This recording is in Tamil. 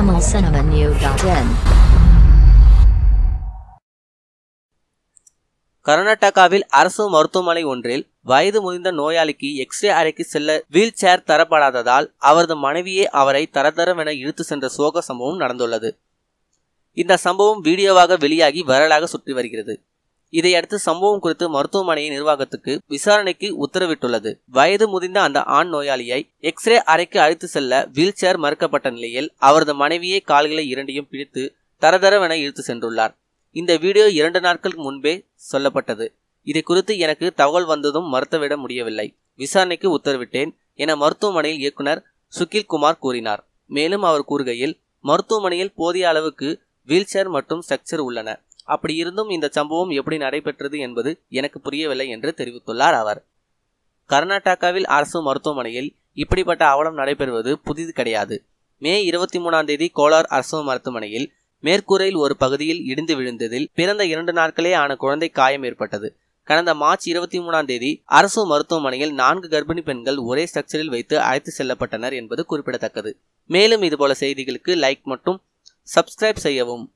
tamilcinemanew.in கர்நாடகாவில் அரசு மருத்துவமனை ஒன்றில் வயது முதிர்ந்த நோயாளிக்கு எக்ஸ்ரே அறைக்கு செல்ல வீல் சேர் தரப்படாததால் அவரது மனைவியே அவரை தரதரவென இழுத்து சென்ற சோக சம்பவம் நடந்துள்ளது. இந்த சம்பவம் வீடியோவாக வெளியாகி வைரலாக சுற்றி வருகிறது. இதையடுத்து சம்பவம் குறித்து மருத்துவமனை நிர்வாகத்துக்கு விசாரணைக்கு உத்தரவிட்டுள்ளது. வயது முதிர்ந்த அந்த ஆண் நோயாளியை எக்ஸ்ரே அறைக்கு அழைத்து செல்ல வீல் சேர் மறுக்கப்பட்ட நிலையில் அவரது மனைவியே கால்களை இரண்டையும் பிடித்து தரதரவென இழுத்து சென்றுள்ளார். இந்த வீடியோ இரண்டு நாட்களுக்கு முன்பே சொல்லப்பட்டது. இதை குறித்து எனக்கு தகவல் வந்ததும் மறுத்துவிட முடியவில்லை. விசாரணைக்கு உத்தரவிட்டேன் என மருத்துவமனையில் இயக்குனர் சுகில் குமார் கூறினார். மேலும் அவர் கூறுகையில் மருத்துவமனையில் போதிய அளவுக்கு வீல்சேர் மற்றும் ஸ்ட்ரக்சர் உள்ளன. அப்படி இருந்தும் இந்த சம்பவம் எப்படி நடைபெற்றது என்பது எனக்கு புரியவில்லை என்று தெரிவித்துள்ளார் அவர். கர்நாடகாவில் அரசு மருத்துவமனையில் இப்படிப்பட்ட அவலம் நடைபெறுவது புதிது கிடையாது. மே இருபத்தி மூணாம் தேதி கோலார் அரசு மருத்துவமனையில் மேற்கூரையில் ஒரு பகுதியில் இடிந்து விழுந்ததில் பிறந்த இரண்டு நாட்களே ஆன குழந்தை காயம் ஏற்பட்டது. கடந்த மார்ச் இருபத்தி மூணாம் தேதி அரசு மருத்துவமனையில் நான்கு கர்ப்பிணி பெண்கள் ஒரே ஸ்ட்ரக்சரில் வைத்து அழைத்து செல்லப்பட்டனர் என்பது குறிப்பிடத்தக்கது. மேலும் இதுபோல செய்திகளுக்கு லைக் மற்றும் சப்ஸ்கிரைப் செய்யவும்.